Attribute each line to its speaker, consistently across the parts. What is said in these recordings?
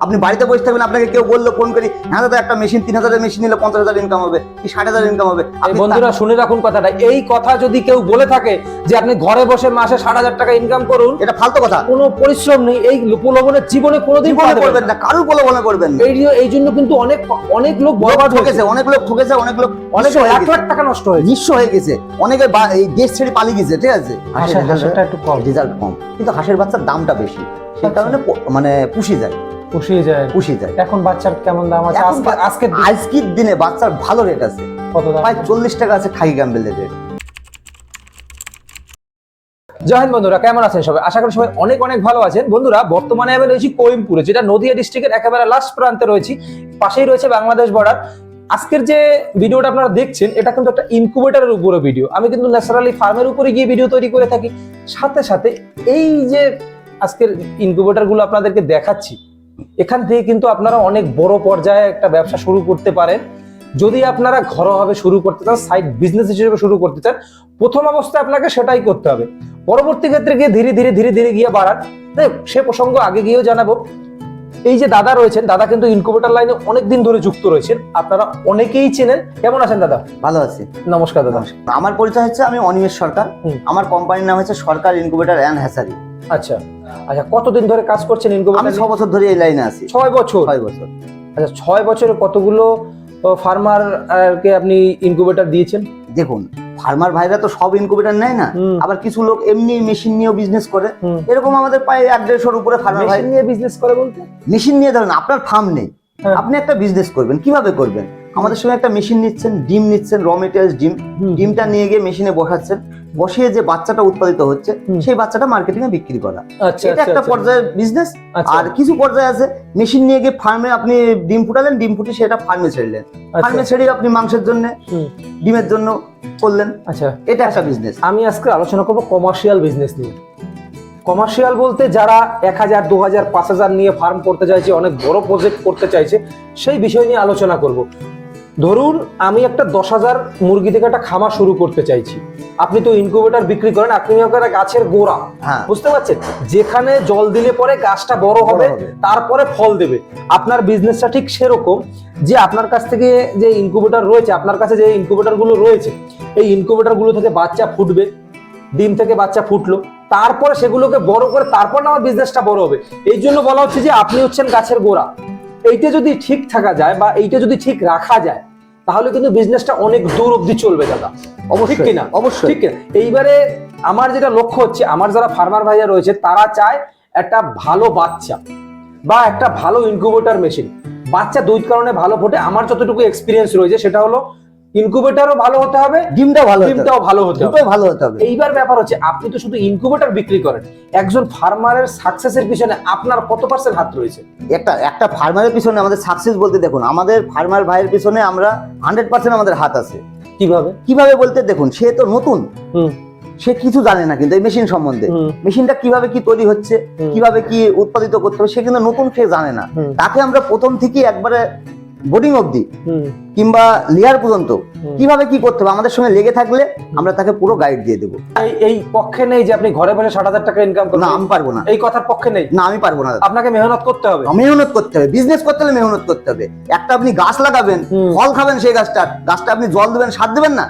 Speaker 1: আপনি বাড়িতে বসে থাকবেন আপনাকে কেউ বলল ফোন করি হ্যাঁ দাদা একটা মেশিন তিন হাজারের মেশিন নিলে পঞ্চাশ হাজার ইনকাম হবে কি ষাট হাজার ইনকাম হবে?
Speaker 2: এই বন্ধুরা শুনে রাখুন কথাটা। এই কথা যদি কেউ বলে থাকে যে আপনি ঘরে বসে মাসে ষাট হাজার টাকা ইনকাম করুন
Speaker 1: এটা ফালতু কথা।
Speaker 2: কোনো পরিশ্রম নেই। এই প্রলোভনের জীবনে কোনোদিন
Speaker 1: করবেন
Speaker 2: না
Speaker 1: কারুর প্রলোভনে করবেন
Speaker 2: এই যে- এই জন্য কিন্তু অনেক অনেক লোক বরবাদ
Speaker 1: ঠকেছে
Speaker 2: হয়েছে।
Speaker 1: অনেক লোক ঠকেছে অনেক লোক
Speaker 2: অনেক এক লাখ টাকা নষ্ট হয়েছে।
Speaker 1: নিঃস্ব হয়ে গেছে। অনেকে এই দেশ ছেড়ে পালিয়ে গেছে ঠিক আছে?
Speaker 2: হাঁসের হাঁসেরটা একটু কম।
Speaker 1: রেজাল্ট কম। কিন্তু হাঁসের বাচ্চার দামটা বেশি। সেই
Speaker 2: আচ্ছা।
Speaker 1: কারণে মানে পুষি যায়।
Speaker 2: পুষিয়ে যায়।
Speaker 1: পুষি যায়।
Speaker 2: এখন বাচ্চার কেমন দাম আছে? আজকে আজকে
Speaker 1: আজকের দিনে বাচ্চার ভালো রেট আছে।
Speaker 2: কত দাম?
Speaker 1: প্রায় চল্লিশ টাকা আছে খাই গ্যাম্বেলের রেট
Speaker 2: জয় হিন্দ বন্ধুরা কেমন আছেন সবাই? আশা করি সবাই অনেক অনেক ভালো আছেন। বন্ধুরা বর্তমানে আমি রয়েছি কোইমপুরে যেটা নদিয়া ডিস্ট্রিক্টের একেবারে লাস্ট প্রান্তে রয়েছি। পাশেই রয়েছে বাংলাদেশ বর্ডার আজকের যে ভিডিওটা আপনারা দেখছেন এটা কিন্তু একটা ইনকুবেটরের উপরে ভিডিও আমি কিন্তু ন্যাচারালি ফার্মের উপরে গিয়ে ভিডিও তৈরি করে থাকি। সাথে সাথে এই যে আজকের ইনকুবেটরগুলো আপনাদেরকে দেখাচ্ছি এখান থেকে কিন্তু আপনারা অনেক বড় পর্যায়ে একটা ব্যবসা শুরু করতে পারেন। যদি আপনারা ঘরোয়াভাবে শুরু করতে চান সাইড বিজনেস হিসেবে শুরু করতে চান প্রথম অবস্থায় আপনাকে সেটাই করতে হবে। পরবর্তী ক্ষেত্রে গিয়ে ধীরে ধীরে ধীরে ধীরে গিয়ে বাড়ান। সে প্রসঙ্গ আগে গিয়েও জানাব। এই যে দাদা রয়েছেন দাদা কিন্তু ইনকুবেটর লাইনে অনেক দিন ধরে যুক্ত রয়েছেন। আপনারা অনেকেই চেনেন। কেমন আছেন দাদা?
Speaker 1: ভালো আছি।
Speaker 2: নমস্কার দাদা।
Speaker 1: আমার পরিচয় হচ্ছে আমি অনিমেষ সরকার। আমার কোম্পানির নাম হচ্ছে সরকার ইনকুবেটর অ্যান্ড হ্যাসারি
Speaker 2: আচ্ছা আচ্ছা কতদিন ধরে কাজ করছেন
Speaker 1: আমি
Speaker 2: ইনকুবেটর
Speaker 1: ছ বছর ধরে এই লাইনে আছি।
Speaker 2: ছয় বছর?
Speaker 1: ছয় বছর।
Speaker 2: আচ্ছা ছয় বছরে কতগুলো ফার্মার কে আপনি ইনকুবেটর দিয়েছেন?
Speaker 1: দেখুন ফার্মার ভাইরা তো সব ইনকুবেটর নেয় না। আবার কিছু লোক এমনি মেশিন নিয়েও বিজনেস করে। এরকম আমাদের প্রায় এক দেড়শোর উপরে ফার্মার ভাই
Speaker 2: মেশিন নিয়ে বিজনেস করে বলতে?
Speaker 1: মেশিন নিয়ে ধরেন আপনার ফার্ম নেই।
Speaker 2: হ্যাঁ।
Speaker 1: আপনি একটা বিজনেস করবেন কীভাবে করবেন? আমাদের সঙ্গে একটা মেশিন নিচ্ছেন ডিম নিচ্ছেন র মেটেরিয়ালস ডিম। ডিমটা নিয়ে গিয়ে মেশিনে বসাচ্ছেন। বসিয়ে যে বাচ্চাটা উৎপাদিত হচ্ছে সেই বাচ্চাটা মার্কেটিং এ বিক্রি করা।
Speaker 2: আচ্ছা
Speaker 1: এটা
Speaker 2: আচ্ছা
Speaker 1: একটা
Speaker 2: আচ্ছা।
Speaker 1: পর্যায়ের বিজনেস আর কিছু পর্যায়ে আছে মেশিন নিয়ে গিয়ে ফার্মে আপনি ডিম ফুটালেন ডিম ফুটে সেটা ফার্মে ছেড়লেন। ফার্মে ছেড়ে আপনি মাংসের জন্য ডিমের জন্য করলেন।
Speaker 2: আচ্ছা।
Speaker 1: এটা একটা বিজনেস
Speaker 2: আমি আজকে আলোচনা করব কমার্শিয়াল বিজনেস নিয়ে। কমার্শিয়াল বলতে যারা এক হাজার দু হাজার পাঁচ হাজার নিয়ে ফার্ম করতে চাইছে অনেক বড় প্রজেক্ট করতে চাইছে সেই বিষয় নিয়ে আলোচনা করব। ধরুন আমি একটা দশ হাজার মুরগি থেকে একটা খামার শুরু করতে চাইছি। আপনি তো ইনকিউবেটর বিক্রি করেন আপনি একটা গাছের গোড়া।
Speaker 1: হ্যাঁ।
Speaker 2: বুঝতে পারছেন? যেখানে জল দিলে পরে গাছটা বড় হবে। তারপরে ফল দেবে। আপনার বিজনেসটা ঠিক সেরকম যে আপনার কাছ থেকে যে ইনকিউবেটর রয়েছে আপনার কাছে যে ইনকিউবেটরগুলো রয়েছে এই ইনকিউবেটরগুলো থেকে বাচ্চা ফুটবে ডিম থেকে বাচ্চা ফুটলো তারপরে সেগুলোকে বড় করে তারপর না আমার বিজনেসটা বড় হবে। এই জন্য বলা হচ্ছে যে আপনি হচ্ছেন গাছের গোড়া। এইটা যদি ঠিক থাকা যায় বা এইটা যদি ঠিক রাখা যায় তাহলে কিন্তু বিজনেসটা অনেক দূর অব্দি চলবে দাদা।
Speaker 1: অবশ্যই,
Speaker 2: কিনা?
Speaker 1: অবশ্যই।
Speaker 2: ঠিক কিনা? এইবারে আমার যেটা লক্ষ্য হচ্ছে আমার যারা ফার্মার ভাইয়া রয়েছে তারা চায় একটা ভালো বাচ্চা বা একটা ভালো ইনকিউবেটর মেশিন বাচ্চা দুই কারণে ভালো ফোটে আমার যতটুকু এক্সপিরিয়েন্স রয়েছে সেটা হলো ইনকিউবেটরও ভালো হতে হবে
Speaker 1: ডিমটা ভালো
Speaker 2: ডিমটাও ভালো হতে হবে।
Speaker 1: ভালো হতে হবে।
Speaker 2: এইবার ব্যাপার হচ্ছে আপনি তো শুধু ইনকিউবেটর বিক্রি করেন একজন ফার্মারের সাকসেসের পিছনে আপনার কত পার্সেন্ট হাত রয়েছে?
Speaker 1: একটা একটা ফার্মারের পিছনে আমাদের সাকসেস বলতে দেখুন আমাদের ফার্মার ভাইয়ের পিছনে আমরা হান্ড্রেড পার্সেন্ট আমাদের হাত আছে।
Speaker 2: কীভাবে?
Speaker 1: কীভাবে বলতে দেখুন সে তো নতুন। সে কিছু জানে না কিন্তু এই মেশিন সম্বন্ধে। মেশিনটা কীভাবে কি তৈরি হচ্ছে কীভাবে কি উৎপাদিত করতে হবে সে কিন্তু নতুন সে জানে না। তাকে আমরা প্রথম থেকে একবারে বোর্ডিং অবধি কিংবা লেয়ার পর্যন্ত কীভাবে কি করতে হবে? আমাদের সঙ্গে লেগে থাকলে আমরা তাকে পুরো গাইড দিয়ে দেবো।
Speaker 2: এই এই পক্ষে নেই যে আপনি ঘরে বসে ষাট হাজার টাকা ইনকাম
Speaker 1: না আমি পারব না।
Speaker 2: এই কথার পক্ষে নেই।
Speaker 1: না আমি পারব না।
Speaker 2: আপনাকে মেহনত করতে হবে।
Speaker 1: মেহনত করতে হবে। বিজনেস করতে হলে মেহনত করতে হবে। একটা আপনি গাছ লাগাবেন ফল খাবেন সেই গাছটা। গাছটা আপনি জল দেবেন সার দেবেন না।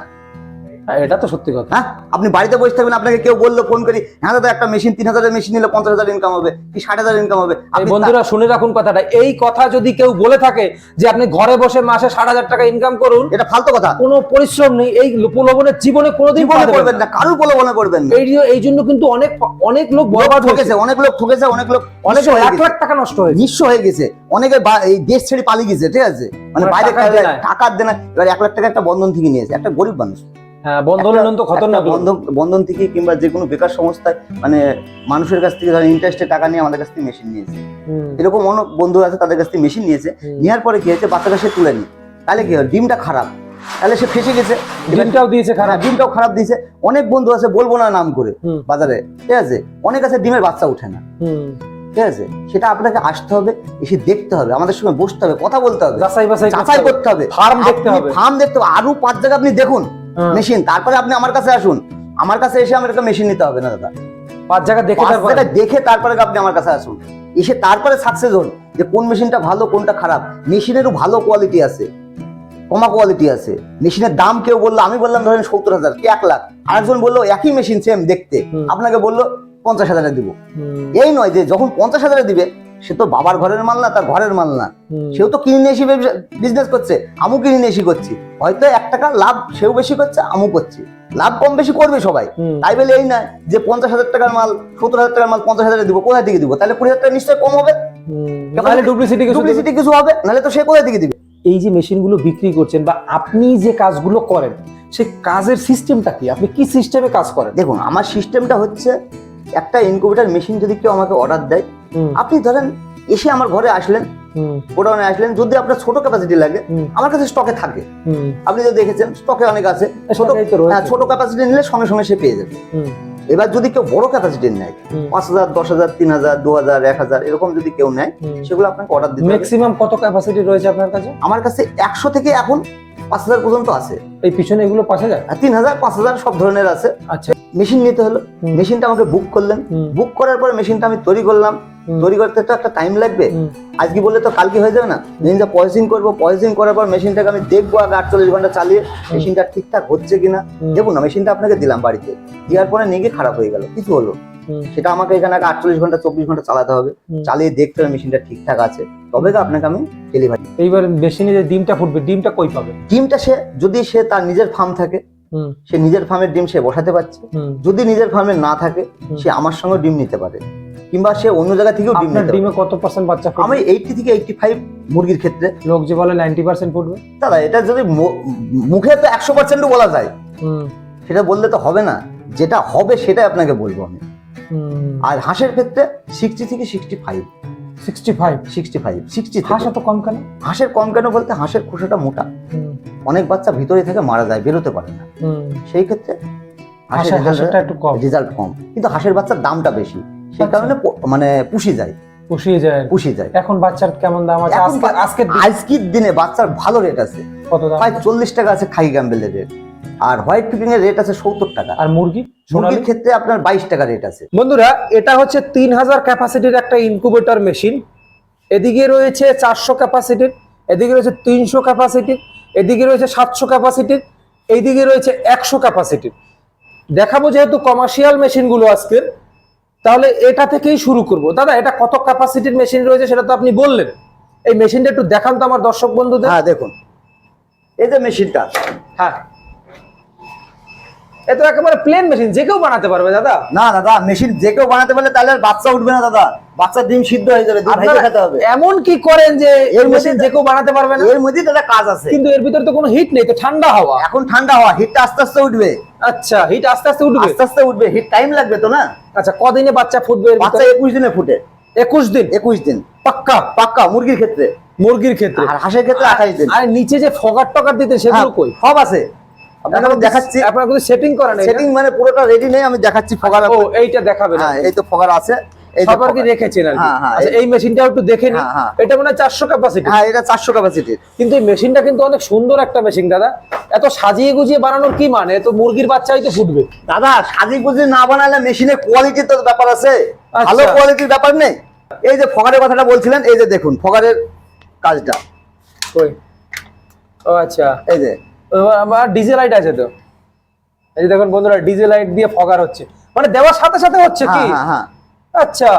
Speaker 2: এটা তো সত্যি কথা।
Speaker 1: হ্যাঁ আপনি বাড়িতে বসে থাকবেন আপনাকে কেউ বলল ফোন করি হ্যাঁ দাদা একটা মেশিন তিন হাজারের মেশিন নিলে পঞ্চাশ হাজার ইনকাম হবে কি ষাট হাজার ইনকাম হবে?
Speaker 2: বন্ধুরা শুনে রাখুন কথাটা। এই কথা যদি কেউ বলে থাকে যে আপনি ঘরে বসে মাসে ষাট হাজার টাকা ইনকাম করুন
Speaker 1: এটা ফালতু কথা।
Speaker 2: কোনো পরিশ্রম নেই। এই প্রলোভনের জীবনে কোনোদিন
Speaker 1: করবেন
Speaker 2: না।
Speaker 1: না কারুর প্রলোভনে করবেন না।
Speaker 2: এই এই জন্য কিন্তু অনেক অনেক লোক বরবাদ
Speaker 1: ঠকেছে
Speaker 2: হয়েছে।
Speaker 1: অনেক লোক ঠকেছে অনেক লোক
Speaker 2: অনেক এক লাখ টাকা নষ্ট হয়েছে।
Speaker 1: নিঃস্ব হয়ে গেছে। অনেকে এই দেশ ছেড়ে পালিয়ে গেছে ঠিক আছে? মানে
Speaker 2: মানে
Speaker 1: বাইরে
Speaker 2: দেনায়।
Speaker 1: টাকার দেনা এবার এক লাখ টাকা একটা বন্ধন থেকে নিয়েছে একটা গরিব মানুষ।
Speaker 2: হ্যাঁ বন্ধন লোন তো খতরনাক
Speaker 1: বন্ধন বন্ধন থেকে কিংবা যে কোনো বেকার সংস্থায় মানে মানুষের কাছ থেকে ধরেন ইন্টারেস্টে টাকা নিয়ে আমাদের কাছ থেকে মেশিন নিয়েছে। এরকম অনেক বন্ধু আছে তাদের কাছ থেকে মেশিন নিয়েছে। নেওয়ার পরে কি হয়েছে? বাচ্চাটা সে তুলে নি তাহলে কি হয়? ডিমটা খারাপ। তাহলে সে ফেসে গেছে।
Speaker 2: ডিমটাও দিয়েছে খারাপ।
Speaker 1: খারাপ ডিমটাও খারাপ দিয়েছে। অনেক বন্ধু আছে বলব না নাম করে বাজারে। ঠিক আছে? অনেক আছে ডিমের বাচ্চা ওঠে না। ঠিক আছে? সেটা আপনাকে আসতে হবে এসে দেখতে হবে আমাদের সঙ্গে বসতে হবে কথা বলতে হবে।
Speaker 2: যাচাই বাছাই
Speaker 1: করতে হবে।
Speaker 2: ফার্ম দেখতে হবে।
Speaker 1: ফার্ম দেখতে হবে। আরও পাঁচ জায়গা আপনি দেখুন।
Speaker 2: হ্যাঁ,
Speaker 1: মেশিন তারপরে আপনি আমার কাছে আসুন। আমার কাছে এসে আমার একটা মেশিন নিতে হবে না দাদা।
Speaker 2: পাঁচ জায়গা দেখে তারপর
Speaker 1: দেখে তারপরে আপনি আমার কাছে আসুন। এসে তারপরে সাকসেস হন যে কোন মেশিনটা ভালো কোনটা খারাপ। মেশিনেরও ভালো কোয়ালিটি আছে কমা কোয়ালিটি আছে। মেশিনের দাম কেউ বলল আমি বললাম ধরেন সত্তর হাজার কি এক লাখ? আরেকজন বলল একই মেশিন সেম দেখতে। আপনাকে বলল পঞ্চাশ হাজারে দিব। এই নয় যে যখন পঞ্চাশ হাজারে দিবে সে তো বাবার ঘরের মাল না তার ঘরের মাল না। সেও তো কিনে নিয়ে এসে বিজনেস করছে আমু কিনে নিয়ে এসে করছি। হয়তো এক টাকা লাভ সেও বেশি করছে আমু করছি। লাভ কম বেশি করবে সবাই। তাই বলে এই না যে পঞ্চাশ হাজার টাকার মাল সত্তর হাজার টাকার মাল পঞ্চাশ হাজারে দিব কোথায় থেকে দিব? তাহলে কুড়ি হাজার টাকা নিশ্চয়ই কম হবে।
Speaker 2: ডুপ্লিসিটি কিছু
Speaker 1: হবে নাহলে তো সে কোথায় থেকে দিবে?
Speaker 2: এই যে মেশিনগুলো বিক্রি করছেন বা আপনি যে কাজগুলো করেন সেই কাজের সিস্টেমটা কি? আপনি কি সিস্টেমে কাজ করেন?
Speaker 1: দেখুন আমার সিস্টেমটা হচ্ছে একটা ইনকিউবেটার মেশিন যদি কেউ আমাকে অর্ডার দেয় আপনি ধরেন এসে আমার ঘরে আসলেন গোডাউনে আসলেন যদি আপনার ছোট ক্যাপাসিটি লাগে আমার কাছে স্টকে থাকে। আপনি যে দেখেছেন স্টকে অনেক আছে। ছোট। হ্যাঁ, ছোট ক্যাপাসিটি নিলে সঙ্গে সঙ্গে সে পেয়ে যাবে। এবার যদি কেউ বড় ক্যাপাসিটি নেয় পাঁচ হাজার দশ হাজার তিন হাজার দু হাজার এক হাজার এরকম যদি কেউ নেয় সেগুলো আপনাকে অর্ডার দিতে
Speaker 2: ম্যাক্সিমাম কত ক্যাপাসিটি রয়েছে আপনার কাছে?
Speaker 1: আমার কাছে একশো থেকে এখন পাঁচ হাজার পর্যন্ত আছে।
Speaker 2: এই পিছনে এগুলো পাঁচ হাজার?
Speaker 1: তিন হাজার পাঁচ হাজার সব ধরনের আছে।
Speaker 2: আচ্ছা।
Speaker 1: মেশিন নিতে হলো। মেশিনটা আমাকে বুক করলেন। বুক করার পরে মেশিনটা আমি তৈরি করলাম। তৈরি করতে তো একটা টাইম লাগবে। আজকে বললে তো কালকে হয়ে যাবে না। মেশিনটা পয়সিং করব পয়সিং করার পর মেশিনটাকে আমি দেখব আগে আটচল্লিশ ঘণ্টা চালিয়ে মেশিনটা ঠিকঠাক হচ্ছে কিনা। দেখুন না মেশিনটা আপনাকে দিলাম বাড়িতে। দেওয়ার পরে নেগে খারাপ হয়ে গেল। কিছু হলো। সেটা আমাকে এখানে আটচল্লিশ ঘণ্টা চব্বিশ ঘণ্টা চালাতে হবে। চালিয়ে দেখতে হবে মেশিনটা ঠিকঠাক আছে। তবে আপনাকে আমি ডেলিভারি
Speaker 2: এইবার মেশিনে যে ডিমটা ফুটবে ডিমটা কই পাবে?
Speaker 1: ডিমটা সে যদি সে তার নিজের ফার্ম থাকে সে নিজের ফার্মের ডিম সে বসাতে পারছে। যদি নিজের ফার্মে না থাকে সে আমার সঙ্গে ডিম নিতে পারে। কিংবা সে অন্য জায়গা থেকেও ডিম নিতে
Speaker 2: ডিমে কত পার্সেন্ট বাচ্চা
Speaker 1: আমি এইটি থেকে এইটটি ফাইভ মুরগির ক্ষেত্রে।
Speaker 2: লোক যে বলে নাইনটি পার্সেন্ট ফুটবে?
Speaker 1: দাদা এটা যদি মুখে তো একশো পার্সেন্টও বলা যায়। সেটা বললে তো হবে না। যেটা হবে সেটাই আপনাকে বলব আমি। আর হাঁসের ক্ষেত্রে সিক্সটি থেকে sixty five
Speaker 2: sixty five
Speaker 1: sixty five sixty
Speaker 2: হাঁস এত কম কেন?
Speaker 1: হাঁসের কম কেন বলতে হাঁসের খোসাটা মোটা। অনেক বাচ্চা ভিতরে থেকে মারা যায় বেরোতে পারে না। সেই ক্ষেত্রে
Speaker 2: হাঁসের হাঁসেরটা একটু কম।
Speaker 1: রেজাল্ট কম। কিন্তু হাঁসের বাচ্চার দামটা বেশি। সেই
Speaker 2: আচ্ছা।
Speaker 1: কারণে মানে পুষি যায়।
Speaker 2: পুষিয়ে যায়।
Speaker 1: পুষি যায়।
Speaker 2: এখন বাচ্চার কেমন দাম আছে? আজকে
Speaker 1: আজকের দিনে বাচ্চার ভালো রেট আছে।
Speaker 2: কত দাম
Speaker 1: প্রায় চল্লিশ টাকা আছে খাই গ্যাম্বেলের রেট আর হোয়াইট ফিটিং এর রেট আছে সত্তর টাকা।
Speaker 2: আর মুরগি?
Speaker 1: মুরগির ক্ষেত্রে আপনার বাইশ টাকা রেট আছে।
Speaker 2: বন্ধুরা এটা হচ্ছে তিন হাজার ক্যাপাসিটির একটা ইনকুবেটর মেশিন এদিকে রয়েছে চারশো ক্যাপাসিটির এদিকে রয়েছে তিনশো ক্যাপাসিটির এদিকে রয়েছে সাতশো ক্যাপাসিটির এইদিকে রয়েছে একশো ক্যাপাসিটির দেখাবো যেহেতু কমার্শিয়াল মেশিনগুলো আজকের তাহলে এটা থেকেই শুরু করব। দাদা এটা কত ক্যাপাসিটির মেশিন রয়েছে সেটা তো আপনি বললেন। এই মেশিনটা একটু দেখান তো আমার দর্শক বন্ধুদের।
Speaker 1: হ্যাঁ দেখুন। এই যে মেশিনটা
Speaker 2: হ্যাঁ। এ তো একেবারে প্লেন মেশিন যে কেউ বানাতে পারবে দাদা।
Speaker 1: না দাদা মেশিন যে কেউ বানাতে পারলে তাহলে আর বাচ্চা উঠবে না দাদা। ডিম সিদ্ধ হয়ে যাবে দুধ ভেজে খেতে হবে।
Speaker 2: এমন কি করেন যে এর
Speaker 1: মধ্যে-
Speaker 2: যে কেউ বানাতে পারবে না?
Speaker 1: এর মধ্যেই দাদা কাজ আছে।
Speaker 2: কিন্তু এর ভিতরে তো কোনো হিট নেই তো ঠান্ডা হাওয়া।
Speaker 1: এখন ঠান্ডা হওয়া হিটটা আস্তে আস্তে উঠবে।
Speaker 2: আচ্ছা হিট আস্তে আস্তে উঠবে?
Speaker 1: আস্তে আস্তে উঠবে হিট টাইম লাগবে তো না?
Speaker 2: আচ্ছা কদিনে বাচ্চা ফুটবে
Speaker 1: বাচ্চা একুশ দিনে ফুটে।
Speaker 2: একুশ দিন?
Speaker 1: একুশ দিন।
Speaker 2: পাক্কা?
Speaker 1: পাক্কা মুরগির ক্ষেত্রে।
Speaker 2: মুরগির ক্ষেত্রে।
Speaker 1: আর হাঁসের ক্ষেত্রে আঠাইশ দিন।
Speaker 2: আর নিচে যে ফগার টগার দিতে সেগুলো
Speaker 1: হ্যাঁ,
Speaker 2: কই?
Speaker 1: সব আছে। আপনাকে দেখাচ্ছি।
Speaker 2: আপনার কিন্তু সেটিং করা নেই
Speaker 1: সেটিং মানে পুরোটা রেডি নেই আমি দেখাচ্ছি
Speaker 2: ও এইটা দেখাবেন
Speaker 1: হ্যাঁ এই তো আছে। এই যে
Speaker 2: সবার কি রেখেছেন আর
Speaker 1: হ্যাঁ, হ্যাঁ,
Speaker 2: আচ্ছা
Speaker 1: এই-
Speaker 2: একটু দেখে। এটা মনে হয় চারশো ক্যাপাসিটি
Speaker 1: হ্যাঁ এটা চারশো ক্যাপাসিটির
Speaker 2: কিন্তু এই মেশিনটা কিন্তু অনেক সুন্দর একটা মেশিন দাদা। এত সাজিয়ে গুজিয়ে বানানোর কি মানে? তো মুরগির বাচ্চাই তো ফুটবে।
Speaker 1: দাদা সাজি গুজি না বানালে মেশিনের কোয়ালিটি তো ব্যাপার আছে।
Speaker 2: আচ্ছা।
Speaker 1: ভালো কোয়ালিটির ব্যাপার নেই। এই যে ফগারের কথাটা বলছিলেন এই যে দেখুন ফগারের কাজটা।
Speaker 2: ও আচ্ছা।
Speaker 1: এই যে।
Speaker 2: ও, আবার ডিজে লাইট আছে তো। এই যে দেখুন বন্ধুরা ডিজে লাইট দিয়ে ফগার হচ্ছে। মানে দেওয়ার সাথে সাথে হচ্ছে কি?
Speaker 1: হ্যাঁ হ্যাঁ হ্যাঁ।
Speaker 2: আচ্ছা।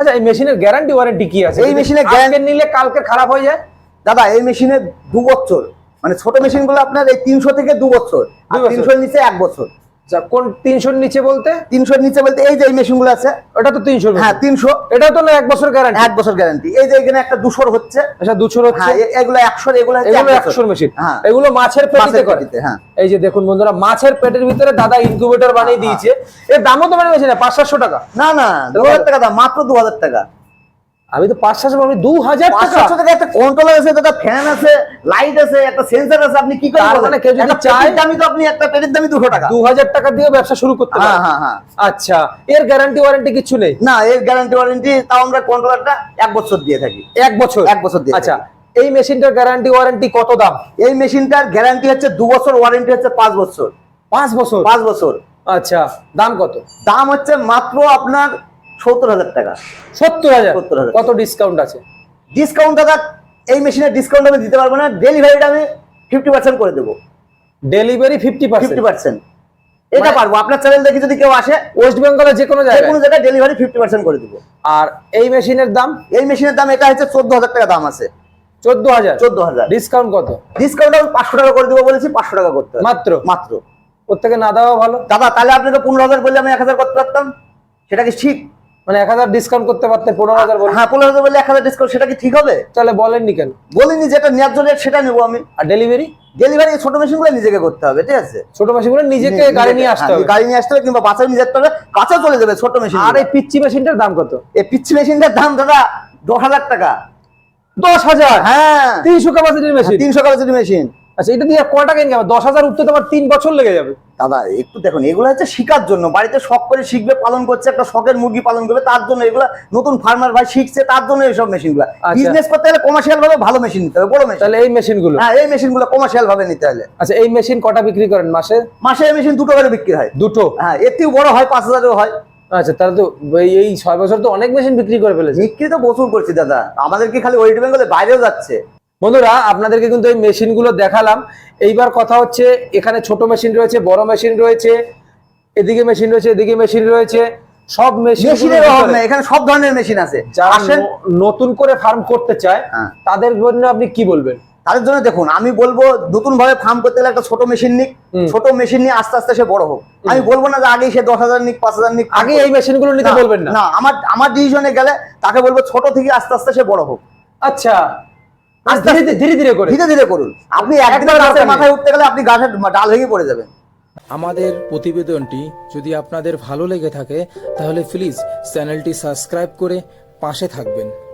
Speaker 2: আচ্ছা এই মেশিনের গ্যারান্টি ওয়ারেন্টি কি আছে?
Speaker 1: এই
Speaker 2: মেশিনে
Speaker 1: মেশিনের গ্যারান্টি
Speaker 2: নিলে কালকে খারাপ হয়ে যায়?
Speaker 1: দাদা এই মেশিনে দু বছর। মানে ছোট মেশিনগুলো আপনার এই তিনশো থেকে দু বছর। আর
Speaker 2: দু বছর।
Speaker 1: তিনশোর নিচে এক বছর।
Speaker 2: আচ্ছা কোন তিনশোর নিচে বলতে?
Speaker 1: তিনশোর নিচে বলতে এই যে এই মেশিনগুলো আছে
Speaker 2: ওটা তো তিনশো
Speaker 1: হ্যাঁ তিনশো।
Speaker 2: এটা তো না এক বছর গ্যারান্টি
Speaker 1: এক বছর গ্যারান্টি এই যে এখানে একটা দুশোর হচ্ছে।
Speaker 2: আচ্ছা দুশোর হচ্ছে?
Speaker 1: হ্যাঁ এগুলো একশোর এগুলো
Speaker 2: এগুলো
Speaker 1: এক বছর।
Speaker 2: একশোর মেশিন
Speaker 1: হ্যাঁ।
Speaker 2: এগুলো মাছের পেটিতে করে।
Speaker 1: হ্যাঁ।
Speaker 2: এই যে দেখুন বন্ধুরা মাছের পেটের ভিতরে দাদা ইনকিউবেটর বানিয়ে দিয়েছে। এর দামও তো মানে বেশি না পাঁচ সাতশো টাকা।
Speaker 1: না না দু হাজার টাকা দাম মাত্র দু হাজার টাকা।
Speaker 2: আমি তো পাঁচ সাতশো আমি দু হাজার টাকা।
Speaker 1: পাঁচশো টাকা একটা কন্ট্রোলার আছে একটা ফ্যান আছে লাইট আছে একটা সেন্সার আছে আপনি কি করে
Speaker 2: মানে কেউ যদি চায়-
Speaker 1: পেটির তো আপনি একটা পেটের দামই দুশো টাকা।
Speaker 2: দু হাজার টাকা দিয়ে ব্যবসা শুরু করতে
Speaker 1: হ্যাঁ হ্যাঁ হ্যাঁ।
Speaker 2: আচ্ছা এর গ্যারান্টি ওয়ারেন্টি কিছু নেই?
Speaker 1: না এর গ্যারান্টি ওয়ারেন্টি তাও আমরা কন্ট্রোলারটা এক বছর দিয়ে থাকি।
Speaker 2: এক বছর?
Speaker 1: এক বছর দিয়ে
Speaker 2: আচ্ছা এই মেশিনটার গ্যারান্টি ওয়ারেন্টি কত দাম?
Speaker 1: এই মেশিনটার গ্যারান্টি হচ্ছে দু বছর ওয়ারেন্টি হচ্ছে পাঁচ বছর।
Speaker 2: পাঁচ বছর?
Speaker 1: পাঁচ বছর।
Speaker 2: আচ্ছা দাম কত?
Speaker 1: দাম হচ্ছে মাত্র আপনার সত্তর হাজার টাকা।
Speaker 2: সত্তর হাজার?
Speaker 1: 70,000
Speaker 2: কত ডিসকাউন্ট আছে?
Speaker 1: ডিসকাউন্ট দাদা এই মেশিনের ডিসকাউন্ট আমি দিতে পারব না ডেলিভারিটা আমি ফিফটি পার্সেন্ট করে দেবো।
Speaker 2: Delivery fifty
Speaker 1: fifty
Speaker 2: percent
Speaker 1: percent এটা
Speaker 2: মানে-
Speaker 1: পারব আপনার চ্যানেল দেখে যদি কেউ আসে
Speaker 2: ওয়েস্ট বেঙ্গলের যে কোনো জায়গায়।
Speaker 1: কোনো জায়গায় ডেলিভারি ফিফটি পার্সেন্ট করে দেবো।
Speaker 2: আর এই মেশিনের দাম?
Speaker 1: এই মেশিনের দাম এটা হচ্ছে চোদ্দ হাজার টাকা দাম আছে।
Speaker 2: চোদ্দ হাজার?
Speaker 1: চোদ্দ হাজার।
Speaker 2: ডিসকাউন্ট কত?
Speaker 1: ডিসকাউন্ট আমি পাঁচশো টাকা করে দেবো বলেছি পাঁচশো টাকা করতে
Speaker 2: মাত্র?
Speaker 1: মাত্র।
Speaker 2: ওর থেকে না দেওয়া ভালো?
Speaker 1: দাদা তাহলে আপনাকে পনেরো হাজার বললে আমি এক হাজার করতে পারতাম? সেটা কি ঠিক?
Speaker 2: মানে এক হাজার ডিসকাউন্ট করতে পারতে পনেরো হাজার বলে
Speaker 1: হ্যাঁ পনেরো হাজার বললে এক হাজার ডিসকাউন্ট সেটা কি ঠিক হবে?
Speaker 2: তাহলে বলেননি কেন?
Speaker 1: বলিনি যেটা ন্যায্য রেট সেটা নেব আমি।
Speaker 2: আর ডেলিভারি
Speaker 1: ডেলিভারি ছোট মেশিনগুলো নিজেকে করতে হবে ঠিক আছে?
Speaker 2: ছোট মেশিনগুলো নিজেকে গাড়ি নিয়ে আসতে
Speaker 1: হ্যাঁ,
Speaker 2: হবে।
Speaker 1: গাড়ি নিয়ে আসতে হবে কিংবা বাচ্চা নিয়ে যেতে হবে কাঁচা চলে যাবে ছোট মেশিন
Speaker 2: আর এই পিচ্চি মেশিনটার দাম কত?
Speaker 1: এই পিচ্ছি মেশিনটার দাম দাদা দশ হাজার টাকা।
Speaker 2: দশ হাজার?
Speaker 1: হ্যাঁ।
Speaker 2: তিনশো ক্যাপাসিটির মেশিন
Speaker 1: তিনশো ক্যাপাসিটি মেশিন
Speaker 2: আচ্ছা এটা দিয়ে ক টাকা ইনকাম দশ হাজার উঠতে তোমার তিন বছর লেগে যাবে।
Speaker 1: দাদা একটু দেখুন এগুলো হচ্ছে শিকার জন্য। বাড়িতে শখ করে শিখবে পালন করছে একটা শখের মুরগি পালন করবে তার জন্য এগুলো নতুন ফার্মার ভাই শিখছে তার জন্য এইসব মেশিনগুলো
Speaker 2: আচ্ছা।
Speaker 1: বিজনেস করতে গেলে কমার্শিয়াল ভাবে ভালো মেশিন নিতে হবে বড় মেশিন
Speaker 2: তাহলে এই মেশিনগুলো
Speaker 1: হ্যাঁ এই মেশিনগুলো কমার্শিয়াল ভাবে নিতে হলে।
Speaker 2: আচ্ছা এই মেশিন কটা বিক্রি করেন? মাসে?
Speaker 1: মাসে এই মেশিন দুটো করে বিক্রি হয়।
Speaker 2: দুটো?
Speaker 1: হ্যাঁ থেকে বড় হয় পাঁচ হাজারও হয়।
Speaker 2: আচ্ছা তাহলে তো এই- এই ছয় বছর তো অনেক মেশিন বিক্রি করে ফেলেছে।
Speaker 1: বিক্রি তো প্রচুর করছি দাদা। আমাদের কি খালি ওয়েস্ট বেঙ্গলে বাইরেও যাচ্ছে।
Speaker 2: বন্ধুরা আপনাদেরকে কিন্তু এই মেশিনগুলো দেখালাম। এইবার কথা হচ্ছে এখানে ছোট মেশিন রয়েছে বড় মেশিন রয়েছে এদিকে মেশিন রয়েছে এদিকে মেশিন রয়েছে। সব মেশিন
Speaker 1: মেশিনের অভাব নেই এখানে সব ধরনের মেশিন আছে।
Speaker 2: যারা নতুন করে ফার্ম করতে চায়
Speaker 1: হ্যাঁ।
Speaker 2: তাদের জন্য আপনি কি বলবেন?
Speaker 1: তাদের জন্য দেখুন আমি বলব নতুন ভাবে ফার্ম করতে গেলে একটা ছোট মেশিন নিক। ছোট মেশিন নিয়ে আস্তে আস্তে সে বড় হোক। আমি বলব না যে আগেই সে দশ হাজার নিক পাঁচ হাজার নিক
Speaker 2: আগে এই মেশিনগুলো নিতে বলবেন না?
Speaker 1: না আমার আমার ডিসিশনে গেলে তাকে বলব ছোট থেকে আস্তে আস্তে সে বড় হোক।
Speaker 2: আচ্ছা। ধীরে ধীরে- ধীরে ধীরে করে।
Speaker 1: ধীরে ধীরে করুন। আপনি গাছের মাথায় উঠতে গেলে আপনি গাছের ডাল ভেঙে পড়ে যাবেন।
Speaker 3: আমাদের প্রতিবেদনটি যদি আপনাদের ভালো লেগে থাকে তাহলে প্লিজ চ্যানেলটি সাবস্ক্রাইব করে পাশে থাকবেন।